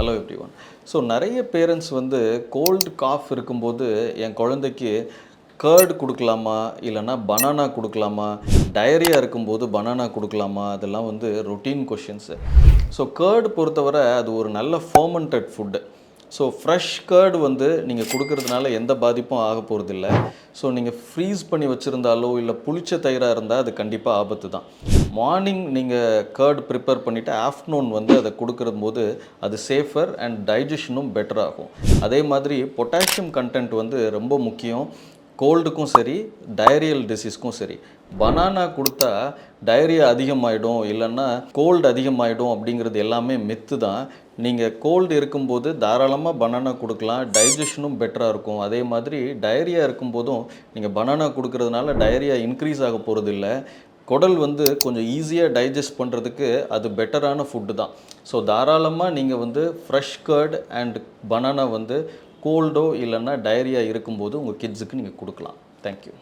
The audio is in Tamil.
ஹலோ எவ்ரி ஒன் ஸோ நிறைய பேரண்ட்ஸ் வந்து கோல்டு காஃப் இருக்கும்போது என் குழந்தைக்கு கேர்டு கொடுக்கலாமா? இல்லைன்னா பனானா கொடுக்கலாமா? டயரியா இருக்கும்போது பனானா கொடுக்கலாமா? அதெல்லாம் வந்து ரொட்டீன் கொஷின்ஸு ஸோ கேர்டு பொறுத்தவரை அது ஒரு நல்ல fermented food so fresh curd வந்து நீங்கள் கொடுக்கறதுனால எந்த பாதிப்பும் ஆக போகிறதில்ல ஸோ நீங்கள் ஃப்ரீஸ் பண்ணி வச்சுருந்தாலோ இல்லை புளிச்ச தயிராக இருந்தால் அது கண்டிப்பாக ஆபத்து தான். மார்னிங் நீங்கள் கேர்டு ப்ரிப்பேர் பண்ணிவிட்டு ஆஃப்டர்நூன் வந்து அதை கொடுக்கறது போது அது சேஃபர் அண்ட் டைஜஷனும் பெட்டர் ஆகும். அதே மாதிரி பொட்டாசியம் கண்டென்ட் வந்து ரொம்ப முக்கியம். கோல்டுக்கும் சரி டயரியல் டிசீஸ்க்கும் சரி. பனானா கொடுத்தா டயரியா அதிகமாகிடும் இல்லைன்னா கோல்டு அதிகமாகிடும் அப்படிங்கிறது எல்லாமே மித்து தான். நீங்கள் கோல்டு இருக்கும்போது தாராளமாக பனானா கொடுக்கலாம் டைஜஷனும் பெட்டராக இருக்கும். அதே மாதிரி டயரியா இருக்கும்போதும் நீங்கள் பனானா கொடுக்கறதுனால டயரியா இன்க்ரீஸ் ஆக போகிறது இல்லை குடல் வந்து கொஞ்சம் ஈஸியாக டைஜஸ்ட் பண்ணுறதுக்கு அது பெட்டரான ஃபுட்டு தான். ஸோ தாராளமாக நீங்கள் வந்து ஃப்ரெஷ் கர்ட் அண்ட் பனானா வந்து கோல்டோ இல்லைன்னா டயரியா இருக்கும்போது உங்கள் கிட்ஸுக்கு நீங்கள் கொடுக்கலாம். தேங்க்யூ